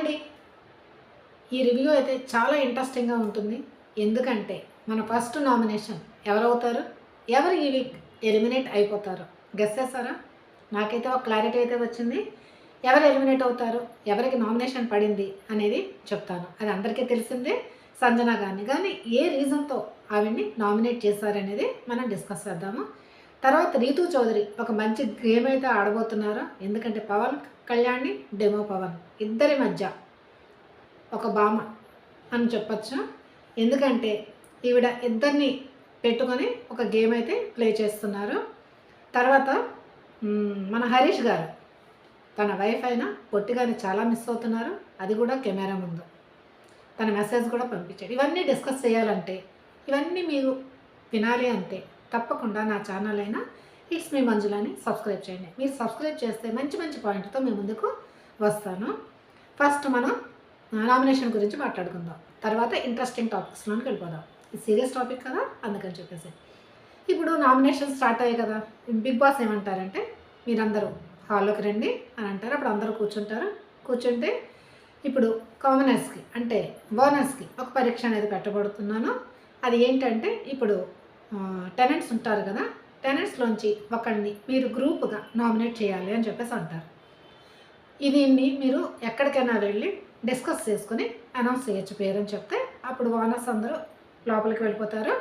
అండి ఈ రివ్యూ అయితే చాలా ఇంట్రెస్టింగ్గా ఉంటుంది. ఎందుకంటే మన ఫస్ట్ నామినేషన్ ఎవరవుతారు? ఎవరు ఈ వీక్ ఎలిమినేట్ అయిపోతారు? గెస్ చేస్తారా నాకైతే ఒక క్లారిటీ అయితే వచ్చింది. ఎవరు ఎలిమినేట్ అవుతారు? ఎవరికి నామినేషన్ పడింది అనేది చెప్తాను. అది అందరికీ తెలిసిందే. సంజన గారిని. కానీ ఏ రీజన్తో ఆవిడ్ని నామినేట్ చేశారనేది మనం డిస్కస్ చేద్దాము. తర్వాత రీతు చౌదరి ఒక మంచి గేమ్ అయితే ఆడబోతున్నారు? ఎందుకంటే పవన్ కళ్యాణ్ని డెమో పవన్ ఇద్దరి మధ్య ఒక భామ అని చెప్పచ్చు? ఎందుకంటే ఈవిడ ఇద్దరిని పెట్టుకొని ఒక గేమ్ అయితే ప్లే చేస్తున్నారు. తర్వాత మన హరీష్ గారు తన వైఫ్ అయినా పొట్టిగాని చాలా మిస్ అవుతున్నారు. అది కూడా కెమెరా ముందు. తన మెసేజ్ కూడా పంపించాడు. ఇవన్నీ డిస్కస్ చేయాలంటే ఇవన్నీ మీరు వినాలి అంతే తప్పకుండా నా ఛానల్ అయినా ఇట్స్ మీ మంజులని సబ్స్క్రైబ్ చేయండి. మీరు సబ్స్క్రైబ్ చేస్తే మంచి మంచి పాయింట్తో మీ ముందుకు వస్తాను. ఫస్ట్ మనం నామినేషన్ గురించి మాట్లాడుకుందాం. తర్వాత ఇంట్రెస్టింగ్ టాపిక్స్లోకి వెళ్ళిపోదాం. ఇది సీరియస్ టాపిక్ కదా అందుకని చెప్పేసి. ఇప్పుడు నామినేషన్ స్టార్ట్ అయ్యాయి కదా. బిగ్ బాస్ ఏమంటారంటే మీరందరూ హాల్లోకి రండి అని అంటారు. అప్పుడు అందరూ కూర్చుంటారు. కూర్చుంటే ఇప్పుడు కామనర్స్కి అంటే బోనర్స్కి ఒక పరీక్ష అనేది పెట్టబడుతున్నాను. అది ఏంటంటే ఇప్పుడు టెనెంట్స్ ఉంటారు కదా టెనెంట్స్లోంచి ఒకరిని మీరు గ్రూప్గా నామినేట్ చేయాలి అని చెప్పేసి అంటారు. దీన్ని మీరు ఎక్కడికైనా వెళ్ళి డిస్కస్ చేసుకుని అనౌన్స్ చేయొచ్చు పేరు అని చెప్తే అప్పుడు ఓనర్స్ అందరూ లోపలికి వెళ్ళిపోతారు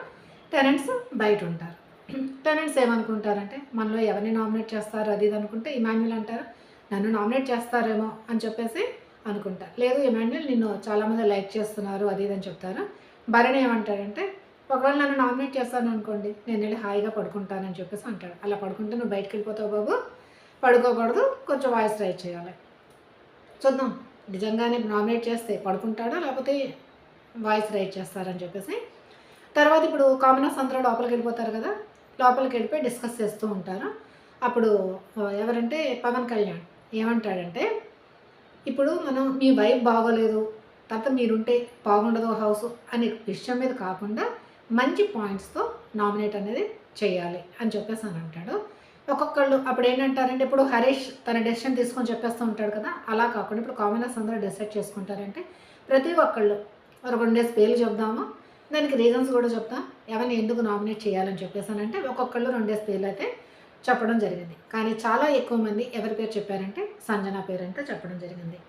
టెనెంట్స్ బయట ఉంటారు. టెనెంట్స్ ఏమనుకుంటారంటే మనలో ఎవరిని నామినేట్ చేస్తారు? అది ఇది అనుకుంటే ఇమాన్యుల్ అంటారు నన్ను నామినేట్ చేస్తారేమో? అని చెప్పేసి అనుకుంటారు. లేదు ఇమాన్యుల్ నిన్ను చాలామంది లైక్ చేస్తున్నారు. అది ఇది అని చెప్తారు. భరణి ఏమంటారంటే ఒకవేళ నన్ను నామినేట్ చేస్తాను అనుకోండి నేను వెళ్ళి హాయిగా పడుకుంటానని చెప్పేసి అంటాడు. అలా పడుకుంటే నువ్వు బయటకు వెళ్ళిపోతావు బాబు. పడుకోకూడదు కొంచెం వాయిస్ రైట్ చేయాలి. చూద్దాం. నిజంగానే నామినేట్ చేస్తే పడుకుంటాడా లేకపోతే వాయిస్ రైట్ చేస్తారని చెప్పేసి. తర్వాత ఇప్పుడు కామనర్స్ అందరూ లోపలికి వెళ్ళిపోతారు కదా లోపలికి వెళ్ళిపోయి డిస్కస్ చేస్తూ ఉంటారు. అప్పుడు ఎవరంటే పవన్ కళ్యాణ్ ఏమంటాడంటే ఇప్పుడు మనం మీ వైఫ్ బాగోలేదు తర్వాత మీరుంటే బాగుండదు హౌస్ అనే విషయం మీద కాకుండా మంచి పాయింట్స్తో నామినేట్ అనేది చేయాలి అని చెప్పేసి అని అంటాడు. ఒక్కొక్కళ్ళు అప్పుడు ఏంటంటారంటే ఇప్పుడు హరీష్ తన డెసిషన్ తీసుకొని చెప్పేస్తూ ఉంటాడు కదా అలా కాకుండా ఇప్పుడు కామనర్స్ అందరూ డిసైడ్ చేసుకుంటారంటే ప్రతి ఒక్కళ్ళు ఒక రెండు డేస్ పేర్లు చెప్దాము? దానికి రీజన్స్ కూడా చెప్తాం ఎవరిని ఎందుకు నామినేట్ చేయాలని చెప్పేసానంటే ఒక్కొక్కళ్ళు రెండు డేస్ పేర్లు అయితే చెప్పడం జరిగింది. కానీ చాలా ఎక్కువ మంది ఎవరి పేరు చెప్పారంటే సంజన పేరు అంటే చెప్పడం జరిగింది.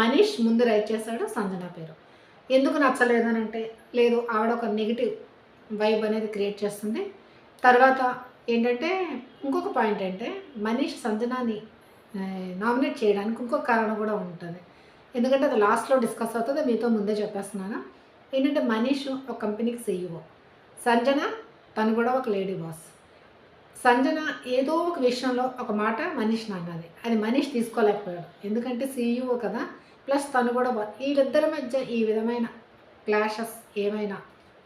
మనీష్ ముందు రైట్ చేశాడు సంజన పేరు. ఎందుకు నచ్చలేదు అని అంటే లేదు ఆవిడ ఒక నెగిటివ్ వైబ్ అనేది క్రియేట్ చేస్తుంది. తర్వాత ఏంటంటే ఇంకొక పాయింట్ అంటే మనీష్ సంజనాని నామినేట్ చేయడానికి ఇంకొక కారణం కూడా ఉంటుంది. ఎందుకంటే అది లాస్ట్లో డిస్కస్ అవుతుంది. మీతో ముందే చెప్పేస్తున్నాను. ఏంటంటే మనీష్ ఒక కంపెనీకి సీఈఓ సంజన తను కూడా ఒక లేడీ బాస్ సంజన ఏదో ఒక విషయంలో ఒక మాట మనీష్ని అన్నది అది మనీష్ తీసుకోలేకపోయాడు. ఎందుకంటే సీఈఓ కదా. ప్లస్ తను కూడా వీళ్ళిద్దరి మధ్య ఈ విధమైన క్లాషెస్ ఏమైనా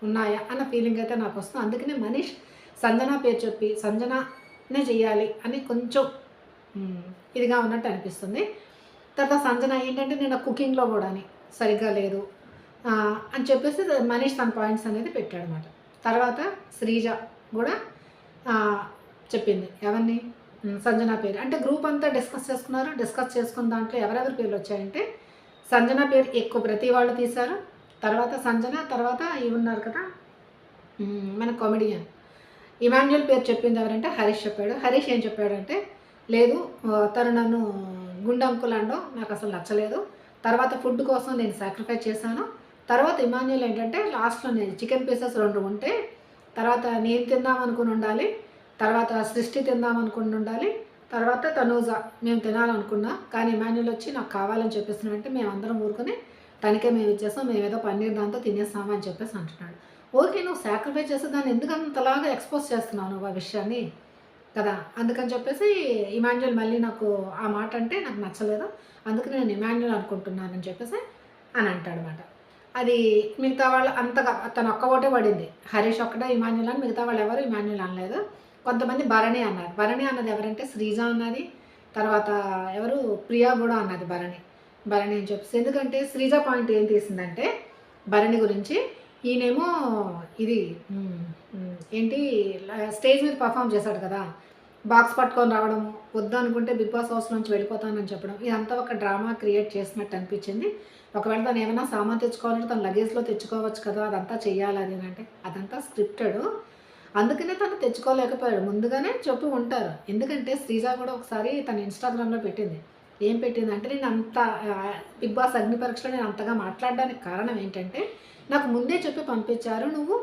ఉన్నాయా అన్న ఫీలింగ్ అయితే నాకు వస్తుంది. అందుకనే మనీష్ సంజన పేరు చెప్పి సంజననే చేయాలి అని కొంచెం ఇదిగా ఉన్నట్టు అనిపిస్తుంది. తర్వాత సంజన ఏంటంటే నేను కుకింగ్లో కూడా సరిగ్గా లేదు. అని చెప్పేసి మనీష్ తన పాయింట్స్ అనేది పెట్టాడు అనమాట తర్వాత శ్రీజ కూడా చెప్పింది. ఎవరిని? సంజన పేరు. అంటే గ్రూప్ అంతా డిస్కస్ చేసుకున్నారు. డిస్కస్ చేసుకున్న దాంట్లో ఎవరెవరి పేర్లు వచ్చాయంటే సంజన పేరు ఎక్కువ ప్రతి వాళ్ళు తీశారు. తర్వాత సంజన తర్వాత ఇవి ఉన్నారు కదా. మన కామెడియన్ ఇమాన్యుల్ పేరు చెప్పింది ఎవరంటే హరీష్ చెప్పాడు. హరీష్ ఏం చెప్పాడంటే లేదు తను నన్ను గుండె నాకు అసలు నచ్చలేదు. తర్వాత ఫుడ్ కోసం నేను సాక్రిఫైస్ చేశాను. తర్వాత ఇమాన్యుల్ ఏంటంటే లాస్ట్లో నేను చికెన్ పీసెస్ రెండు ఉంటే తర్వాత నేను తిందాం అనుకుని ఉండాలి తర్వాత సృష్టి తిందాం అనుకుని ఉండాలి తర్వాత తనూజ మేము తినాలనుకున్నాం కానీ ఇమాన్యుల్ వచ్చి నాకు కావాలని చెప్పేస్తున్నాడంటే మేము అందరం ఊరుకొని తనకే మేము ఇచ్చేస్తాం మేము ఏదో పన్నీర్ దాంతో తినేస్తాము అని చెప్పేసి అంటున్నాడు. ఓకే నువ్వు సాక్రిఫైస్ చేస్తే దాన్ని ఎందుకు అంతలాగా ఎక్స్పోజ్ చేస్తున్నావు నువ్వు ఆ విషయాన్ని? కదా? అందుకని చెప్పేసి ఇమాన్యుల్ మళ్ళీ నాకు ఆ మాట అంటే నాకు నచ్చలేదు. అందుకని నేను ఇమాన్యుల్ అనుకుంటున్నానని చెప్పేసి అని అంటాడు అనమాట అది మిగతా వాళ్ళు అంతగా తను ఒక్క ఓటే పడింది. హరీష్ ఒక్కటే ఇమాన్యుల్ అని మిగతా వాళ్ళు ఎవరు ఇమాన్యుల్ అనలేదు. కొంతమంది భరణి అన్నారు. భరణి అన్నది ఎవరంటే శ్రీజ అన్నది తర్వాత ఎవరు ప్రియా కూడా అన్నది భరణి. భరణి అని చెప్పేసి. ఎందుకంటే శ్రీజ పాయింట్ ఏం తీసిందంటే భరణి గురించి ఈయనేమో ఇది ఏంటి స్టేజ్ మీద పర్ఫామ్ చేశాడు కదా. బాక్స్ పట్టుకొని రావడం వద్దు అనుకుంటే బిగ్ బాస్ హౌస్ నుంచి వెళ్ళిపోతానని చెప్పడం ఇదంతా ఒక డ్రామా క్రియేట్ చేసినట్టు అనిపించింది. ఒకవేళ తను ఏమైనా సామాన్ తెచ్చుకోవాలంటే తన లగేజ్లో తెచ్చుకోవచ్చు కదా అదంతా చెయ్యాలి అది అంటే అదంతా స్క్రిప్టెడ్. అందుకనే తను తెచ్చుకోలేకపోయాడు. ముందుగానే చెప్పి ఉంటారు. ఎందుకంటే శ్రీజ కూడా ఒకసారి తన ఇన్స్టాగ్రామ్లో పెట్టింది. ఏం పెట్టింది అంటే నేను అంత బిగ్ బాస్ అగ్ని పరీక్షలో నేను అంతగా మాట్లాడడానికి కారణం ఏంటంటే నాకు ముందే చెప్పి పంపించారు నువ్వు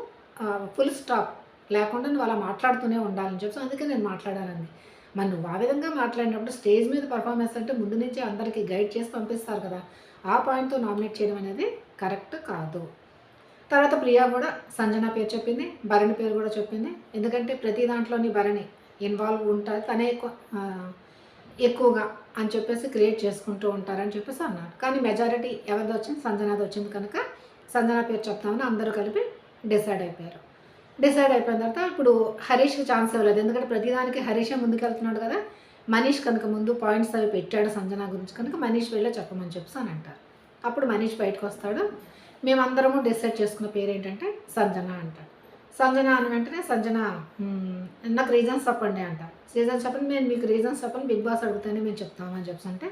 ఫుల్ స్టాప్ లేకుండా నువ్వు అలా మాట్లాడుతూనే ఉండాలని చెప్పి. అందుకే నేను మాట్లాడానండి. మరి నువ్వు ఆ విధంగా మాట్లాడినప్పుడు స్టేజ్ మీద పర్ఫార్మెన్స్ అంటే ముందు నుంచి అందరికీ గైడ్ చేసి పంపిస్తారు కదా ఆ పాయింట్తో నామినేట్ చేయడం అనేది కరెక్ట్ కాదు. తర్వాత ప్రియా కూడా సంజన పేరు చెప్పింది భరణి పేరు కూడా చెప్పింది. ఎందుకంటే ప్రతి దాంట్లోని భరణి ఇన్వాల్వ్ ఉంటుంది తనే ఎక్కువ ఎక్కువగా అని చెప్పేసి క్రియేట్ చేసుకుంటూ ఉంటారని చెప్పేసి అన్నారు. కానీ మెజారిటీ ఎవరిది వచ్చింది? సంజనాది వచ్చింది కనుక సంజన పేరు చెప్తామని అందరూ కలిపి డిసైడ్ అయిపోయారు. డిసైడ్ అయిపోయిన తర్వాత ఇప్పుడు హరీష్కి ఛాన్స్ ఇవ్వలేదు. ఎందుకంటే ప్రతిదానికి హరీషే ముందుకెళ్తున్నాడు కదా. మనీష్ కనుక ముందు పాయింట్స్ అవి పెట్టాడు సంజన గురించి కనుక మనీష్ వెళ్ళే చెప్పమని చెప్పేసి అని అంటారు. అప్పుడు మనీష్ బయటకు వస్తాడు. మేమందరము డిసైడ్ చేసుకున్న పేరు ఏంటంటే సంజన అంటాడు సంజన అని వెంటనే సంజన "మ్మ్, నాకు రీజన్స్ చెప్పండి అంట. రీజన్స్ చెప్పండి మేము మీకు రీజన్స్ చెప్పండి బిగ్ బాస్ అడిగితేనే మేము చెప్తామని చెప్పి అంటే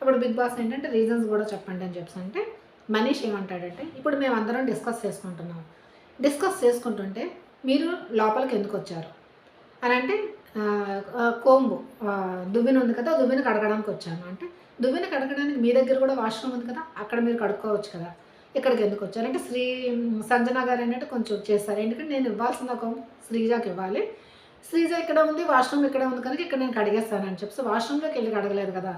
అప్పుడు బిగ్ బాస్ ఏంటంటే రీజన్స్ కూడా చెప్పండి అని చెప్పి అంటే మనీష్ ఏమంటాడంటే ఇప్పుడు మేము అందరం డిస్కస్ చేసుకుంటున్నాం. డిస్కస్ చేసుకుంటుంటే మీరు లోపలికి ఎందుకు వచ్చారు? అని అంటే కోంబు దువ్వెన ఉంది కదా దువ్వెన కడగడానికి వచ్చాను. అంటే దువ్వెన కడగడానికి మీ దగ్గర కూడా వాష్రూమ్ ఉంది కదా అక్కడ మీరు కడుక్కోవచ్చు కదా. ఇక్కడికి ఎందుకు వచ్చారు? అంటే శ్రీ సంజన గారు ఏంటంటే కొంచెం చేస్తారు. ఎందుకంటే నేను ఇవ్వాల్సిన ఒక శ్రీజాకి ఇవ్వాలి. శ్రీజ ఇక్కడ ఉంది వాష్రూమ్ ఇక్కడ ఉంది కనుక ఇక్కడ నేను కడిగేస్తానని చెప్పి వాష్రూమ్లోకి వెళ్ళి కడగలేదు కదా.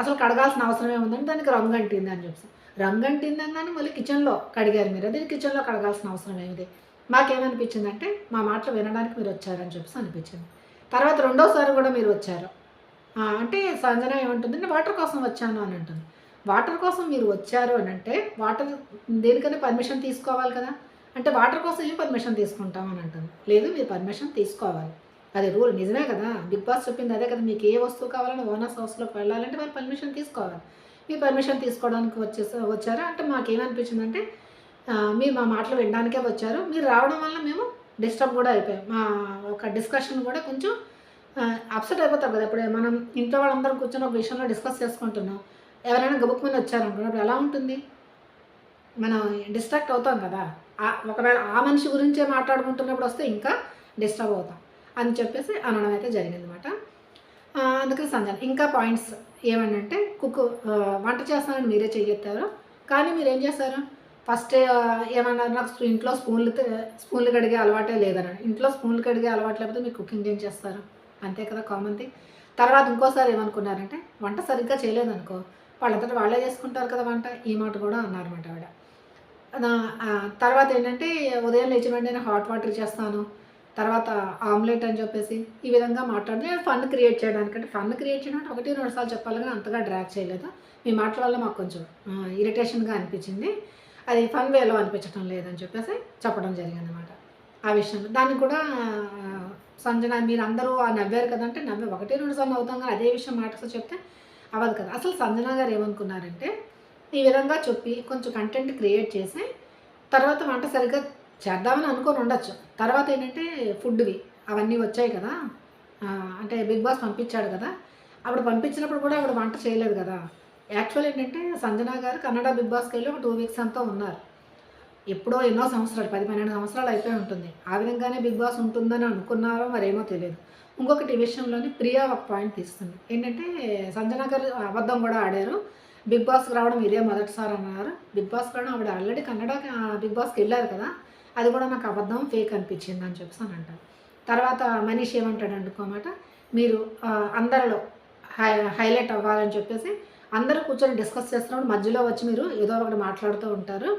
అసలు కడగాల్సిన అవసరం ఉందని దానికి రంగు అంటింది అని చెప్పి. రంగు అంటింది అని మళ్ళీ కిచెన్లో కడిగారు మీరు. అదే కిచెన్లో కడగాల్సిన అవసరం ఏమిది? మాకేమనిపించింది అంటే మా మాటలు వినడానికి మీరు వచ్చారని చెప్పేసి అనిపించింది. తర్వాత రెండోసారి కూడా మీరు వచ్చారు. అంటే సంజన ఏమంటుందంటే వాటర్ కోసం వచ్చాను అని అంటుంది. వాటర్ కోసం మీరు వచ్చారు అని అంటే వాటర్ దేనికైనా పర్మిషన్ తీసుకోవాలి కదా? అంటే వాటర్ కోసం ఏం పర్మిషన్ తీసుకుంటాం అని అంటుంది లేదు మీరు పర్మిషన్ తీసుకోవాలి. అది రూల్ నిజమే కదా? బిగ్ బాస్ చెప్పింది అదే కదా. మీకు ఏ వస్తువు కావాలని ఓనర్స్ హౌస్లోకి వెళ్ళాలంటే వాళ్ళు పర్మిషన్ తీసుకోవాలి. మీరు పర్మిషన్ తీసుకోవడానికి వచ్చేసి వచ్చారా? అంటే మాకేమనిపించిందంటే ఆ, మీరు మా మాటలు వినడానికే వచ్చారు. మీరు రావడం వల్ల మేము డిస్టర్బ్ కూడా అయిపోయాం. మా ఒక డిస్కషన్ కూడా కొంచెం అప్సెట్ అయిపోతారు కదా. ఇప్పుడు మనం ఇంట్లో వాళ్ళందరం కూర్చొని ఒక విషయంలో డిస్కస్ చేసుకుంటున్నాం. ఎవరైనా గబుక్కుమని వచ్చారనుకున్నప్పుడు ఎలా ఉంటుంది? మనం డిస్ట్రాక్ట్ అవుతాం కదా. ఆ- ఒకవేళ ఆ మనిషి గురించే మాట్లాడుకుంటున్నప్పుడు వస్తే ఇంకా డిస్టర్బ్ అవుతాం అని చెప్పేసి అనడం అయితే జరిగిందనమాట అందుకని సంజన ఇంకా పాయింట్స్ ఏమనంటే కుక్ వంట చేస్తానని మీరే చెయ్యెత్తారు కానీ మీరు ఏం చేస్తారు? ఫస్ట్ ఏమన్నారు నాకు ఇంట్లో స్పూన్లు స్పూన్లు కడిగే అలవాటే లేదన్నారు ఇంట్లో స్పూన్లు కడిగే అలవాటు లేకపోతే మీరు కుకింగ్ ఏం చేస్తారు? అంతే కదా కామన్ థింగ్. తర్వాత ఇంకోసారి ఏమనుకున్నారంటే వంట సరిగ్గా చేయలేదనుకో వాళ్ళంతటా వాళ్ళే చేసుకుంటారు కదా వంట? ఈ మాట కూడా అన్నారన్నమాట ఆవిడ. తర్వాత ఏంటంటే ఉదయం లేచిన వెంటనే హాట్ వాటర్ చేస్తాను తర్వాత ఆమ్లెట్ అని చెప్పేసి ఈ విధంగా మాట్లాడితే ఫన్ క్రియేట్ చేయడానికి అంటే ఫన్ క్రియేట్ చేయడం అంటే ఒకటి రెండు సార్లు చెప్పాలి కానీ అంతగా డ్రాక్ చేయలేదు. మీ మాటల వల్ల మాకు కొంచెం ఇరిటేషన్గా అనిపించింది. అది ఫన్ వేలో అనిపించడం లేదని చెప్పేసి చెప్పడం జరిగింది అనమాట ఆ విషయం దాన్ని కూడా సంజన మీరు అందరూ నవ్వారు కదంటే నవ్వే ఒకటి రెండు సార్లు అవుతాం కానీ అదే విషయం మాటతో చెప్తే అవ్వదు కదా. అసలు సంజన గారు ఏమనుకున్నారంటే ఈ విధంగా చెప్పి కొంచెం కంటెంట్ క్రియేట్ చేసి తర్వాత వంట సరిగ్గా చేద్దామని అనుకొని ఉండొచ్చు. తర్వాత ఏంటంటే ఫుడ్వి అవన్నీ వచ్చాయి కదా. అంటే బిగ్ బాస్ పంపించాడు కదా. అప్పుడు పంపించినప్పుడు కూడా ఆవిడ వంట చేయలేదు కదా. యాక్చువల్ ఏంటంటే సంజన గారు కన్నడ బిగ్ బాస్కి వెళ్ళి ఒక టూ వీక్స్ అంతా ఉన్నారు. ఎప్పుడో ఎన్నో సంవత్సరాలు పది పన్నెండు సంవత్సరాలు అయిపోయి ఉంటుంది. ఆ విధంగానే బిగ్ బాస్ ఉంటుందని అనుకున్నారో మరేమో తెలియదు. ఇంకొకటి విషయంలోని ప్రియా ఒక పాయింట్ తీస్తుంది. ఏంటంటే సంజన గారు అబద్ధం కూడా ఆడారు. బిగ్ బాస్కి రావడం ఇదే మొదటిసారి అన్నారు. బిగ్ బాస్కి రావడం ఆవిడ ఆల్రెడీ కన్నడ బిగ్ బాస్కి వెళ్ళారు కదా అది కూడా నాకు అబద్ధం ఫేక్ అనిపించింది అని చెప్పేసి అని అంటారు. తర్వాత మనీష్ ఏమంటాడు అనుకోమాట మీరు అందరిలో హై హైలైట్ అవ్వాలని చెప్పేసి అందరూ కూర్చొని డిస్కస్ చేస్తున్నప్పుడు మధ్యలో వచ్చి మీరు ఏదో ఒకటి మాట్లాడుతూ ఉంటారు.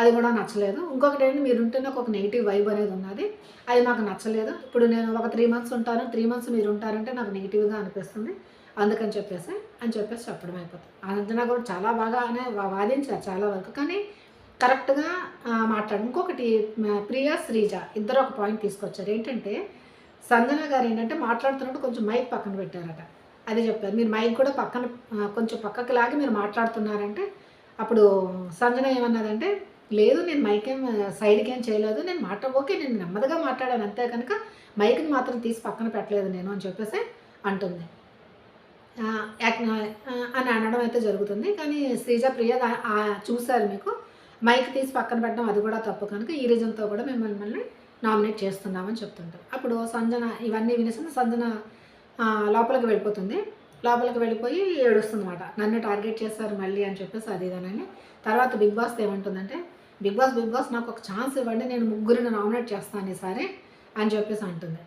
అది కూడా నచ్చలేదు. ఇంకొకటి ఏంటి మీరు ఉంటే నాకు ఒక నెగిటివ్ వైబ్ అనేది ఉన్నది. అది నాకు నచ్చలేదు. ఇప్పుడు నేను ఒక త్రీ మంత్స్ ఉంటాను. త్రీ మంత్స్ మీరు ఉంటారంటే నాకు నెగిటివ్గా అనిపిస్తుంది. అందుకని చెప్పేసి అని చెప్పేసి చెప్పడం అయిపోతుంది. అంజనా కూడా చాలా బాగా అనే వాదించారు చాలా వరకు. కానీ కరెక్ట్గా మాట్లాడు ఇంకొకటి ప్రియా శ్రీజ ఇద్దరు ఒక పాయింట్ తీసుకొచ్చారు. ఏంటంటే సంజన గారు ఏంటంటే మాట్లాడుతున్నప్పుడు కొంచెం మైక్ పక్కన పెట్టారట. అది చెప్పారు. మీరు మైక్ కూడా పక్కన కొంచెం పక్కకి లాగి మీరు మాట్లాడుతున్నారంటే అప్పుడు సంజన ఏమన్నదంటే లేదు నేను మైక్ ఏం సైడ్కి ఏం చేయలేదు. నేను మాట ఓకే నేను నెమ్మదిగా మాట్లాడాను అంతే కనుక మైక్ని మాత్రం తీసి పక్కన పెట్టలేదు నేను అని చెప్పేసి అంటుంది. యాక్- అని అనడం అయితే జరుగుతుంది. కానీ శ్రీజ ప్రియ చూశారు మీకు. మైక్ తీసి పక్కన పెట్టడం అది కూడా తప్పు కనుక ఈ రీజన్తో కూడా మేము మిమ్మల్ని నామినేట్ చేస్తున్నామని చెప్తుంటారు. అప్పుడు సంజన ఇవన్నీ వినేసిన సంజన లోపలికి వెళ్ళిపోతుంది. లోపలికి వెళ్ళిపోయి ఏడుస్తుంది అనమాట నన్ను టార్గెట్ చేస్తారు మళ్ళీ అని చెప్పేసి అది ఇదనని తర్వాత బిగ్ బాస్ ఏమంటుందంటే బిగ్ బాస్ బిగ్ బాస్ నాకు ఒక ఛాన్స్ ఇవ్వండి నేను ముగ్గురిని నామినేట్ చేస్తాను ఈసారి అని చెప్పేసి అంటుంది.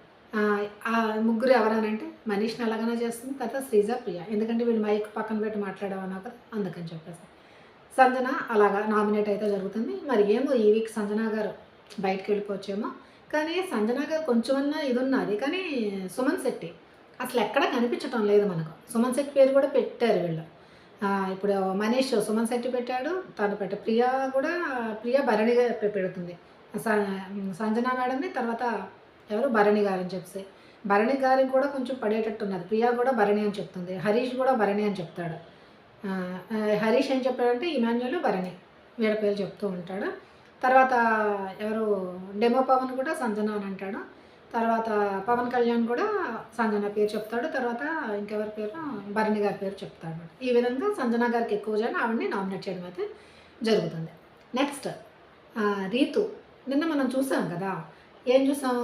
ఆ, ముగ్గురు ఎవరనంటే మనీష్ని ఎలాగైనా చేస్తుంది తర్వాత శ్రీజ ప్రియ. ఎందుకంటే వీళ్ళు మైక్ పక్కన పెట్టి మాట్లాడేవన్నా కదా అందుకని చెప్పేసి. సంజన అలాగా నామినేట్ అయితే జరుగుతుంది. మరి ఏమో ఈ వీక్ సంజన గారు బయటకు వెళ్ళిపోవచ్చేమో. కానీ సంజన గారు కొంచెమన్నా ఇది ఉన్నది కానీ సుమన్ శెట్టి అసలు ఎక్కడ కనిపించటం లేదు మనకు. సుమన్ శెట్టి పేరు కూడా పెట్టారు వీళ్ళు. ఇప్పుడు మనీష్ సుమన్ శెట్టి పెట్టాడు తను పెట్ట ప్రియా కూడా ప్రియా భరణిగా గారు పెడుతుంది. సంజనా మేడంని తర్వాత ఎవరు? భరణి గారు అని చెప్పేసి. భరణి గారికి కూడా కొంచెం పడేటట్టు ఉన్నది ప్రియా కూడా భరణి అని చెప్తుంది. హరీష్ కూడా భరణి అని చెప్తాడు. హరీష్ ఏం చెప్పాడంటే ఇమాన్యుల్ భరణి వీళ్ళ పేరు చెప్తూ ఉంటాడు. తర్వాత ఎవరు? డెమో పవన్ కూడా సంజన అని అంటాడు. తర్వాత పవన్ కళ్యాణ్ కూడా సంజన పేరు చెప్తాడు. తర్వాత ఇంకెవరి పేరు? భరణి గారి పేరు చెప్తాడు. ఈ విధంగా సంజన గారికి ఎక్కువ జన ఆవిడని నామినేట్ చేయడం అయితే జరుగుతుంది. నెక్స్ట్ రీతు. నిన్న మనం చూసాం కదా ఏం చూసాము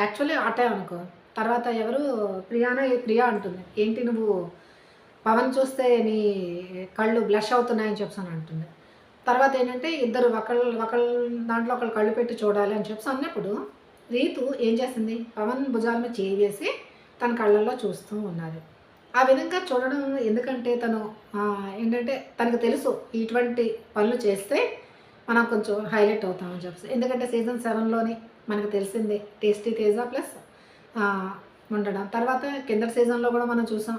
యాక్చువల్లీ ఆటే అనుకో. తర్వాత ఎవరు? ప్రియానా ప్రియా అంటుంది. ఏంటి నువ్వు? పవన్ చూస్తే నీ కళ్ళు బ్లష్ అవుతున్నాయని చెప్పాను అంటుంది. తర్వాత ఏంటంటే ఇద్దరు ఒకళ్ళు ఒకళ్ళ దాంట్లో ఒకళ్ళు కళ్ళు పెట్టి చూడాలి అని చెప్పి అన్నప్పుడు రీతు ఏం చేసింది? పవన్ భుజాల మీద చేయి వేసి తన కళ్ళల్లో చూస్తూ ఉన్నది ఆ విధంగా చూడడం ఎందుకంటే తను ఏంటంటే తనకు తెలుసు ఇటువంటి పనులు చేస్తే మనం కొంచెం హైలైట్ అవుతామని చెప్పి ఎందుకంటే సీజన్ సెవెన్లోని మనకు తెలిసిందే టేస్టీ తేజ ప్లస్ ఉండడం. తర్వాత కింద సీజన్లో కూడా మనం చూసాం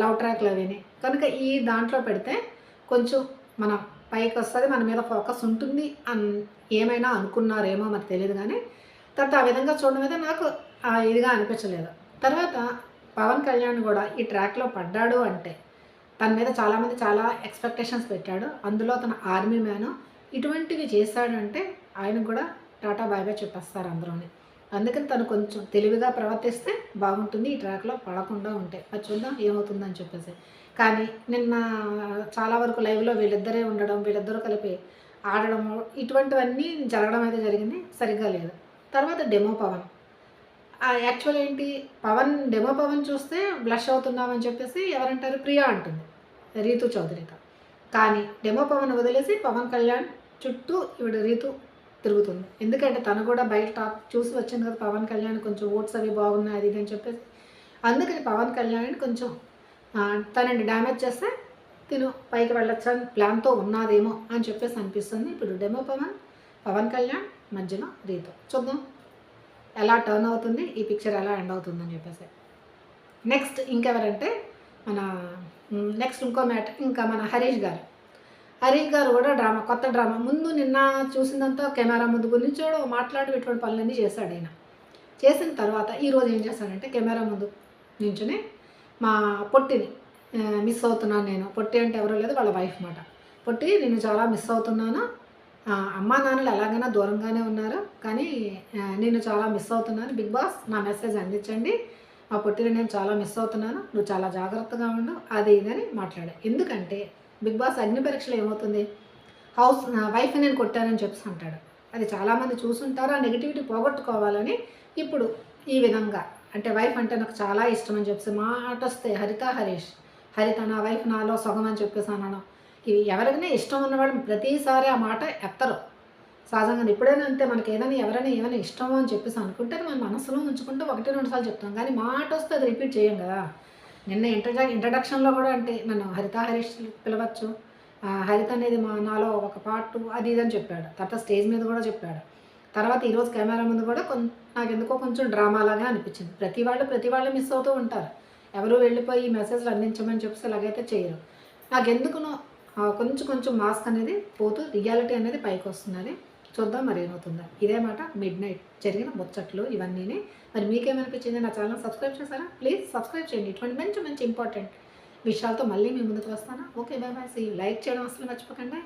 లవ్ ట్రాక్లు అవిని. కనుక ఈ దాంట్లో పెడితే కొంచెం మనం పైకి వస్తుంది మన మీద ఫోకస్ ఉంటుంది అన్ ఏమైనా అనుకున్నారేమో మరి తెలియదు కానీ తర్వాత ఆ విధంగా చూడడం అయితే నాకు ఆ ఇదిగా అనిపించలేదు. తర్వాత పవన్ కళ్యాణ్ కూడా ఈ ట్రాక్లో పడ్డాడు అంటే తన మీద చాలామంది చాలా ఎక్స్పెక్టేషన్స్ పెట్టాడు. అందులో తన ఆర్మీ మ్యాన్ ఇటువంటివి చేశాడంటే ఆయనకు కూడా టాటా బాయ్ బాయ్ చెప్పేస్తారు అందరూని. అందుకని తను కొంచెం తెలివిగా ప్రవర్తిస్తే బాగుంటుంది ఈ ట్రాక్లో పడకుండా ఉంటే. అది చూద్దాం ఏమవుతుందని చెప్పేసి. కానీ నిన్న చాలా వరకు లైవ్లో వీళ్ళిద్దరే ఉండడం వీళ్ళిద్దరూ కలిపి ఆడడం ఇటువంటివన్నీ జరగడం అయితే జరిగింది. సరిగ్గా లేదు. తర్వాత డెమో పవన్. యాక్చువల్ ఏంటి? పవన్ డెమో పవన్ చూస్తే బ్లష్ అవుతున్నామని చెప్పేసి ఎవరంటారు? ప్రియా అంటుంది. రీతు చౌదరితో కానీ డెమో పవన్ వదిలేసి పవన్ కళ్యాణ్ చుట్టూ ఇవిడ రీతు తిరుగుతుంది. ఎందుకంటే తను కూడా బయట టాప్ చూసి వచ్చింది కదా పవన్ కళ్యాణ్ కొంచెం ఓట్స్ అవి బాగున్నాయి అది అని చెప్పేసి. అందుకని పవన్ కళ్యాణ్ కొంచెం తనని డ్యామేజ్ చేస్తే తిను పైకి వెళ్ళొచ్చు అని ప్లాన్తో ఉన్నదేమో అని చెప్పేసి అనిపిస్తుంది. ఇప్పుడు డెమో పవన్ పవన్ కళ్యాణ్ మధ్యలో రీతో. చూద్దాం. ఎలా టర్న్ అవుతుంది ఈ పిక్చర్ ఎలా ఎండ్ అవుతుంది అని చెప్పేసి. నెక్స్ట్ ఇంకెవరంటే మన నెక్స్ట్ ఇంకో మ్యాటర్ ఇంకా మన హరీష్ గారు. హరీష్ గారు కూడా డ్రామా కొత్త డ్రామా. ముందు నిన్న చూసిందంతా కెమెరా ముందు గురించి మాట్లాడి ఇటువంటి పనులన్నీ చేశాడు ఆయన. చేసిన తర్వాత ఈరోజు ఏం చేశాడంటే కెమెరా ముందు నించుని మా పొట్టిని మిస్ అవుతున్నాను నేను. పొట్టి అంటే ఎవరో లేదు వాళ్ళ వైఫ్ మాట. పొట్టి నేను చాలా మిస్ అవుతున్నాను. అమ్మా నాన్నలు ఎలాగైనా దూరంగానే ఉన్నారు. కానీ నేను చాలా మిస్ అవుతున్నాను. బిగ్ బాస్ నా మెసేజ్ అందించండి. మా పొట్టిని నేను చాలా మిస్ అవుతున్నాను. నువ్వు చాలా జాగ్రత్తగా ఉండు. అది ఇది అని మాట్లాడా. ఎందుకంటే బిగ్ బాస్ అగ్ని పరీక్షలో ఏమవుతుంది? హౌస్ వైఫ్ నేను కొట్టానని చెప్పి అంటాడు. అది చాలామంది చూసుంటారు. ఆ నెగిటివిటీ పోగొట్టుకోవాలని ఇప్పుడు ఈ విధంగా అంటే వైఫ్ అంటే నాకు చాలా ఇష్టం అని చెప్పేసి మాట వస్తే హరిత హరీష్ హరిత నా వైఫ్ నాలో సగం అని చెప్పేసి అన్నాను. ఇవి ఎవరికైనా ఇష్టం ఉన్నవాళ్ళు ప్రతిసారి ఆ మాట ఎత్తరు. సహజంగా ఎప్పుడైనా అంతే మనకి ఏదైనా ఎవరైనా ఏమైనా ఇష్టమో అని చెప్పేసి అనుకుంటే మన మనసులో ఉంచుకుంటూ ఒకటి రెండు సార్లు చెప్తాం. కానీ మాట వస్తే అది రిపీట్ చేయం కదా. నిన్న ఇంట్రడ ఇంట్రడక్షన్లో కూడా అంటే నన్ను హరిత హరీష్ పిలవచ్చు. ఆ, హరిత అనేది మా నాలో ఒక పార్ట్ అది ఇది అని చెప్పాడు. తర్వాత స్టేజ్ మీద కూడా చెప్పాడు. తర్వాత ఈరోజు కెమెరా ముందు కూడా కొంత నాకు ఎందుకో కొంచెం డ్రామా లాగా అనిపించింది. ప్రతి వాళ్ళు ప్రతి వాళ్ళు మిస్ అవుతూ ఉంటారు. ఎవరు వెళ్ళిపోయి ఈ మెసేజ్లు అందించమని చెప్పేసి ఇలాగైతే చేయరు. నాకు ఎందుకునో కొంచెం కొంచెం మాస్క్ అనేది పోతూ రియాలిటీ అనేది పైకి వస్తున్నది. చూద్దాం మరి ఏమవుతుందా. ఇదే మాట మిడ్ నైట్ జరిగిన ముచ్చట్లు ఇవన్నీ మరి మీకేమనిపించింది? నా ఛానల్ సబ్స్క్రైబ్ చేశారా? ప్లీజ్ సబ్స్క్రైబ్ చేయండి. ఇటువంటి మంచి మంచి ఇంపార్టెంట్ విషయాలతో మళ్ళీ మీ ముందుకు వస్తాను. Okay bye bye see like చేయడం అసలు మర్చిపోకండి.